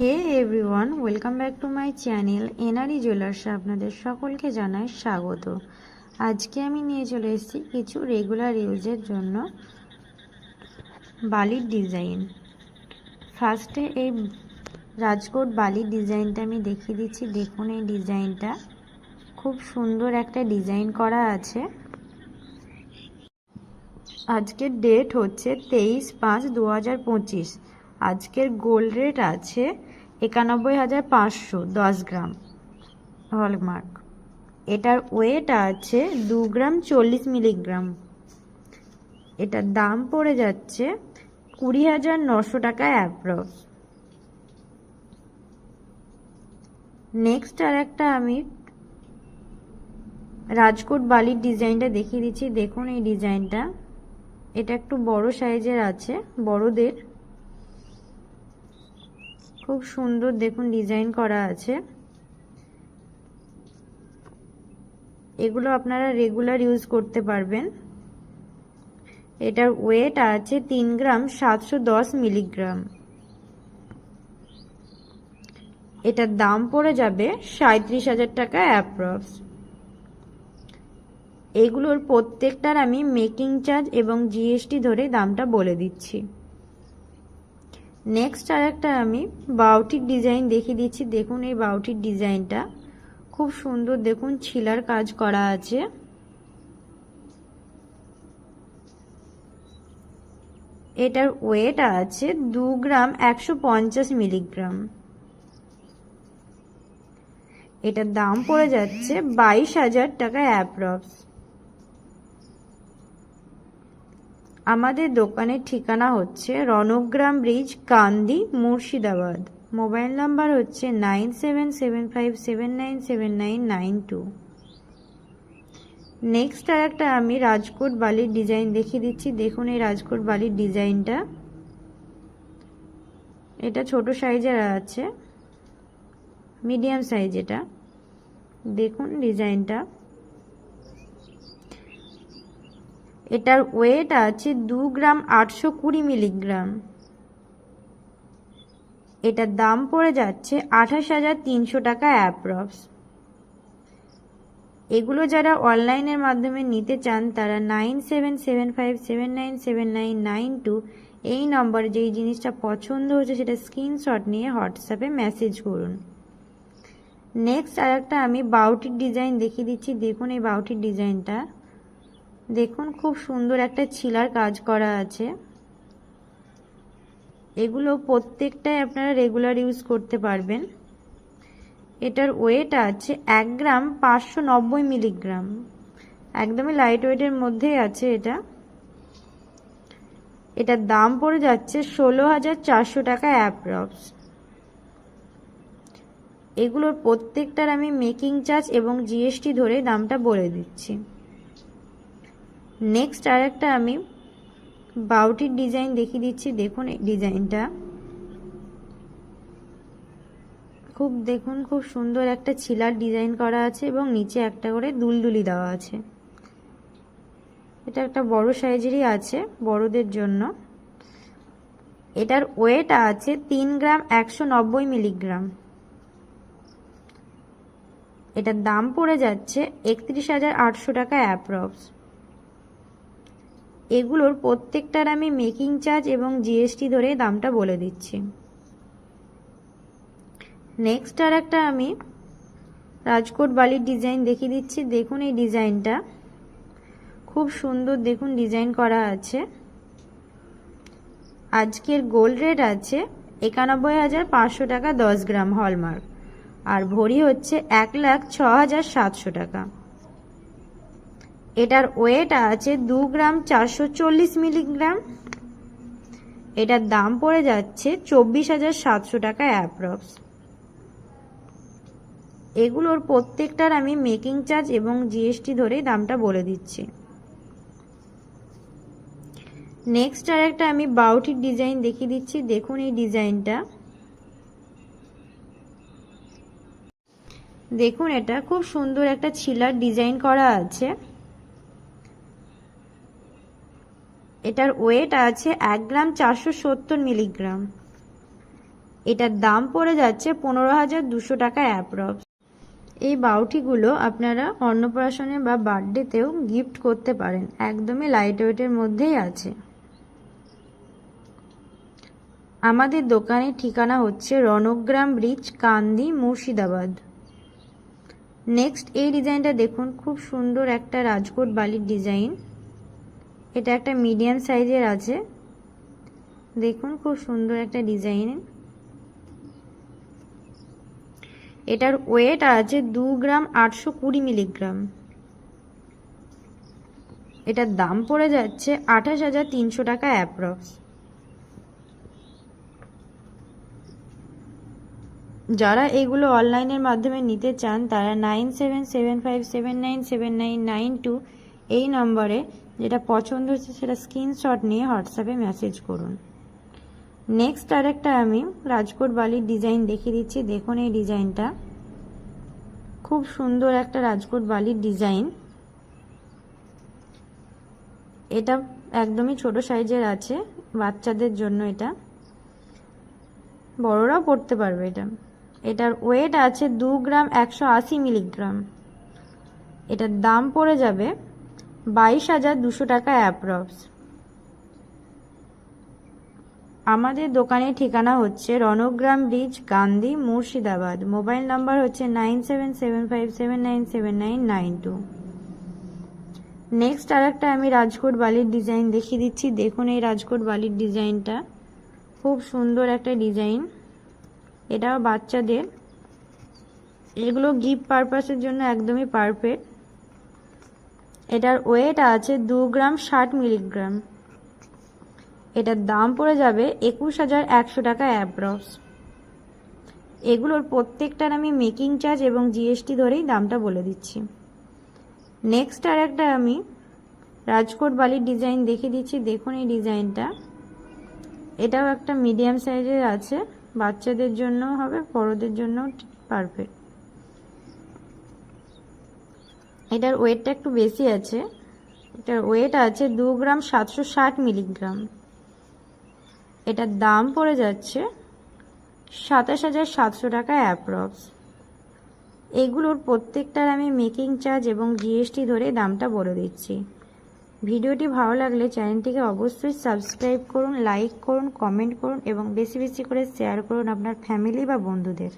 Hey everyone welcome back to my channel NRE জুয়েলার্সে আপনাদের সকলকে জানাই স্বাগত। আজকে আমি নিয়ে চলে এসেছি কিছু রেগুলার ইউজের জন্য বালির ডিজাইন ফার্স্টে এই রাজকোট বালির ডিজাইনটা আমি দেখিয়ে দিচ্ছি, দেখুন এই ডিজাইনটা খুব সুন্দর একটা ডিজাইন করা আছে। আজকের ডেট হচ্ছে তেইশ পাঁচ দু হাজার পঁচিশ। আজকের গোল্ড রেট আছে একানব্বই হাজার পাঁচশো, দশ গ্রাম। হলমার্ক। এটার ওয়েট আছে দু গ্রাম চল্লিশ মিলিগ্রাম। এটার দাম পড়ে যাচ্ছে কুড়ি হাজার নশো টাকা অ্যাপ্রক্স। নেক্সট আর একটা আমি রাজকোট বালির ডিজাইনটা দেখিয়ে দিচ্ছি। দেখুন এই ডিজাইনটা। এটা একটু বড় সাইজের আছে, বড়দের। খুব সুন্দর দেখুন ডিজাইন করা আছে। এগুলো আপনারা রেগুলার ইউজ করতে পারবেন। এটার ওয়েট আছে তিন গ্রাম সাতশো দশ মিলিগ্রাম। এটার দাম পড়ে যাবে সাঁত্রিশ হাজার টাকা অ্যাপ্রক্স। এগুলোর প্রত্যেকটার আমি মেকিং চার্জ এবং জিএসটি ধরে দামটা বলে দিচ্ছি। নেক্সট আর একটা আমি বাউটির ডিজাইন দেখিয়ে দিচ্ছি। দেখুন এই বাউটির ডিজাইনটা। খুব সুন্দর দেখুন, ছিলার কাজ করা আছে। এটার ওয়েট আছে দু গ্রাম একশো পঞ্চাশ মিলিগ্রাম। এটার দাম পড়ে যাচ্ছে বাইশ হাজার টাকা অ্যাপ্রক্স। আমাদের দোকানের ঠিকানা হচ্ছে Rangram bridge, Kandi, Murshidabad. Mobile number হচ্ছে nine seven seven five seven nine seven nine nine two. Next আর একটা আমি রাজকোট বালির ডিজাইন দেখিয়ে দিচ্ছি। দেখুন এই রাজকোট বালির ডিজাইনটা। এটা ছোট সাইজের আছে, মিডিয়াম সাইজ এটা। দেখুন ডিজাইনটা। এটার ওয়েট আছে দু গ্রাম আটশো কুড়ি মিলিগ্রাম। এটার দাম পড়ে যাচ্ছে আঠাশ হাজার তিনশো টাকা অ্যাপ্রক্স। এগুলো যারা অনলাইনের মাধ্যমে নিতে চান, তারা nine seven seven five seven nine seven nine nine two এই নম্বরে যেই জিনিসটা পছন্দ হচ্ছে সেটা স্ক্রিনশট নিয়ে হোয়াটসঅ্যাপে মেসেজ করুন। নেক্সট আর একটা আমি বাউটির ডিজাইন দেখিয়ে দিচ্ছি। দেখুন এই বাউটির ডিজাইনটা। দেখুন, খুব সুন্দর একটা ছিলার কাজ করা আছে। এগুলো প্রত্যেকটাই আপনারা রেগুলার ইউজ করতে পারবেন। এটার ওয়েট আছে এক গ্রাম পাঁচশো নব্বই মিলিগ্রাম একদমই লাইট ওয়েটের মধ্যেই আছে এটা। এটার দাম পড়ে যাচ্ছে ষোলো হাজার চারশো টাকা অ্যাপ্রক্স এগুলোর প্রত্যেকটার আমি মেকিং চার্জ এবং জিএসটি ধরে দামটা বলে দিচ্ছি। নেক্সট আর একটা আমি বাউটির ডিজাইন দেখিয়ে দিচ্ছি। দেখুন এই ডিজাইনটা খুব, দেখুন, খুব সুন্দর একটা ছিলার ডিজাইন করা আছে এবং নিচে একটা করে দুলদুলি দেওয়া আছে। এটা একটা বড় সাইজেরই আছে বড়দের জন্য। এটার ওয়েট আছে তিন গ্রাম একশো নব্বই মিলিগ্রাম। এটার দাম পড়ে যাচ্ছে একত্রিশ হাজার আটশো টাকা অ্যাপ্রক্স এগুলোর প্রত্যেকটার আমি মেকিং চার্জ এবং জিএসটি ধরে দামটা বলে দিচ্ছি। নেক্সট আর একটা আমি রাজকোট বালির ডিজাইন দেখিয়ে দিচ্ছি। দেখুন এই ডিজাইনটা। খুব সুন্দর দেখুন ডিজাইন করা আছে। আজকের গোল্ড রেট আছে একানব্বই হাজার পাঁচশো টাকা দশ গ্রাম হলমার্ক। আর ভরি হচ্ছে এক লাখ ছ হাজার সাতশো টাকা। এটার ওয়েট আছে দু গ্রাম চারশো চল্লিশ মিলিগ্রাম। এটার দাম পড়ে যাচ্ছে চব্বিশ হাজার সাতশো টাকা অ্যাপ্রক্স এগুলোর প্রত্যেকটার আমি মেকিং চার্জ এবং জিএসটি ধরে দামটা বলে দিচ্ছি। নেক্সট আর একটা আমি বাউটির ডিজাইন দেখিয়ে দিচ্ছি। দেখুন এই ডিজাইনটা দেখুন এটা, খুব সুন্দর একটা ছিলার ডিজাইন করা আছে। এটার ওয়েট আছে এক গ্রাম চারশো সত্তর মিলিগ্রাম এটার দাম পড়ে যাচ্ছে পনেরো হাজার দুশো টাকা অ্যাপ্রক্স এই বাউটিগুলো আপনারা অন্নপ্রাশনে বা বার্থডেতেও গিফট করতে পারেন। একদমই লাইট ওয়েটের মধ্যেই আছে। আমাদের দোকানের ঠিকানা হচ্ছে রণগ্রাম ব্রিজ কান্দি, মুর্শিদাবাদ। নেক্সট এই ডিজাইনটা দেখুন। খুব সুন্দর একটা রাজকোট বালির ডিজাইন এটা একটা মিডিয়াম সাইজের আছে। দেখুন, খুব সুন্দর একটা ডিজাইন এটার ওয়েট আছে দু গ্রাম আটশো কুড়ি মিলিগ্রাম এটার দাম পড়ে যাচ্ছে আঠাশ হাজার তিনশো টাকা অ্যাপ্রক্স যারা এগুলো অনলাইনের মাধ্যমে নিতে চান, তারা nine seven seven five seven nine seven nine nine two এই নম্বরে যেটা পছন্দ হচ্ছে সেটা স্ক্রিনশট নিয়ে হোয়াটসঅ্যাপে মেসেজ করুন। নেক্সট আরেকটা আমি রাজকোট বালির ডিজাইন দেখিয়ে দিচ্ছি। দেখুন এই ডিজাইনটা খুব সুন্দর একটা রাজকোট বালির ডিজাইন এটা একদমই ছোট সাইজের আছে, বাচ্চাদের জন্য এটা। বড়রাও পড়তে পারবে এটা। এটার ওয়েট আছে দু গ্রাম একশো আশি মিলিগ্রাম এটার দাম পড়ে যাবে বাইশ হাজার দুশো টাকা অ্যাপ্রক্স আমাদের দোকানের ঠিকানা হচ্ছে Rangram bridge Gandhi, Murshidabad. Mobile number হচ্ছে nine seven seven five seven nine seven nine nine two. Next আর একটা আমি রাজকোট বালির ডিজাইন দেখিয়ে দিচ্ছি। দেখুন এই রাজকোট বালির ডিজাইনটা। খুব সুন্দর একটা ডিজাইন। এটাও বাচ্চাদের। এগুলো গিফট পারপাসের জন্য একদমই পারফেক্ট এটার ওয়েট আছে দু গ্রাম ষাট মিলিগ্রাম এটার দাম পড়ে যাবে একুশ হাজার একশো টাকা অ্যাপ্রক্স এগুলোর প্রত্যেকটার আমি মেকিং চার্জ এবং জিএসটি ধরেই দামটা বলে দিচ্ছি। নেক্সট আর একটা আমি রাজকোট বালির ডিজাইন দেখে দিচ্ছি। দেখুন এই ডিজাইনটা এটাও একটা মিডিয়াম সাইজের আছে। বাচ্চাদের জন্য হবে, বড়দের জন্য পারফেক্ট এটার ওয়েটটা একটু বেশি আছে। এটার ওয়েট আছে দু গ্রাম সাতশো ষাট মিলিগ্রাম। এটার দাম পড়ে যাচ্ছে সাতাশ হাজার সাতশো টাকা অ্যাপ্রক্স। এগুলোর প্রত্যেকটার আমি মেকিং চার্জ এবং জিএসটি ধরে দামটা বলে দিচ্ছি। ভিডিওটি ভালো লাগলে চ্যানেলটিকে অবশ্যই সাবস্ক্রাইব করুন, লাইক করুন, কমেন্ট করুন এবং বেশি বেশি করে শেয়ার করুন আপনার ফ্যামিলি বা বন্ধুদের।